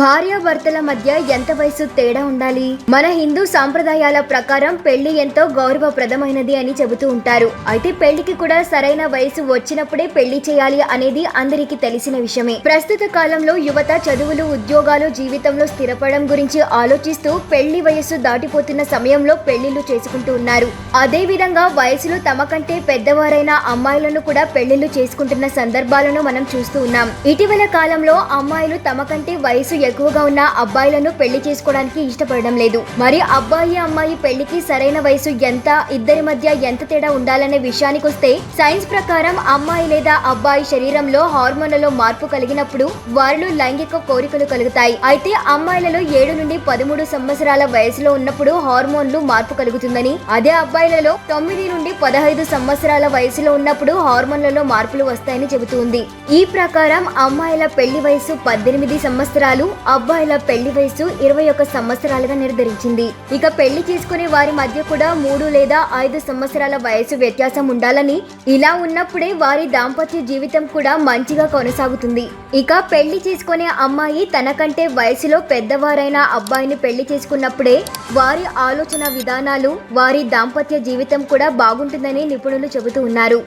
భార్యాభర్తల మధ్య ఎంత వయసు తేడా ఉండాలి? మన హిందూ సాంప్రదాయాల ప్రకారం పెళ్ళి ఎంతో గౌరవప్రదమైనది అని చెబుతూ ఉంటారు. అయితే పెళ్ళికి కూడా సరైన వయసు వచ్చినప్పుడే పెళ్ళి చేయాలి అనేది అందరికీ తెలిసిన విషయమే. ప్రస్తుత కాలంలో యువత చదువులు ఉద్యోగాలు జీవితంలో స్థిరపడడం గురించి ఆలోచిస్తూ పెళ్ళి వయస్సు దాటిపోతున్న సమయంలో పెళ్ళిళ్ళు చేసుకుంటూ ఉన్నారు. అదే విధంగా వయసులో తమ కంటే పెద్దవారైన అమ్మాయిలను కూడా పెళ్ళిళ్ళు చేసుకుంటున్న సందర్భాలను మనం చూస్తూ ఉన్నాం. ఇటీవల కాలంలో అమ్మాయిలు తమ కంటే వయసు ఎక్కువగా ఉన్న అబ్బాయిలను పెళ్ళి చేసుకోవడానికి ఇష్టపడడం లేదు. మరి అబ్బాయి అమ్మాయి పెళ్ళికి సరైన వయసు ఎంత ఇద్దరి మధ్య ఎంత తేడా ఉండాలనే విషయానికి వస్తే సైన్స్ ప్రకారం అమ్మాయి లేదా అబ్బాయి శరీరంలో హార్మోన్లలో మార్పు కలిగినప్పుడు వారిలో లైంగిక కోరికలు కలుగుతాయి. అయితే అమ్మాయిలలో ఏడు నుండి పదమూడు సంవత్సరాల వయసులో ఉన్నప్పుడు హార్మోన్లు మార్పు కలుగుతుందని అదే అబ్బాయిలలో తొమ్మిది నుండి పదహైదు సంవత్సరాల వయసులో ఉన్నప్పుడు హార్మోన్లలో మార్పులు వస్తాయని చెబుతుంది ఈ ప్రకారం అమ్మాయిల పెళ్ళి వయసు పద్దెనిమిది సంవత్సరాలు అబ్బాయిల పెళ్ళి వయసు ఇరవై ఒక సంవత్సరాలుగా నిర్ధారించింది. ఇక పెళ్ళి చేసుకునే వారి మధ్య కూడా మూడు లేదా ఐదు సంవత్సరాల వయసు వ్యత్యాసం ఉండాలని ఇలా ఉన్నప్పుడే వారి దాంపత్య జీవితం కూడా మంచిగా కొనసాగుతుంది. ఇక పెళ్ళి చేసుకునే అమ్మాయి తనకంటే వయసులో పెద్దవారైన అబ్బాయిని పెళ్ళి చేసుకున్నప్పుడే వారి ఆలోచన విధానాలు వారి దాంపత్య జీవితం కూడా బాగుంటుందని నిపుణులు చెబుతూ ఉన్నారు.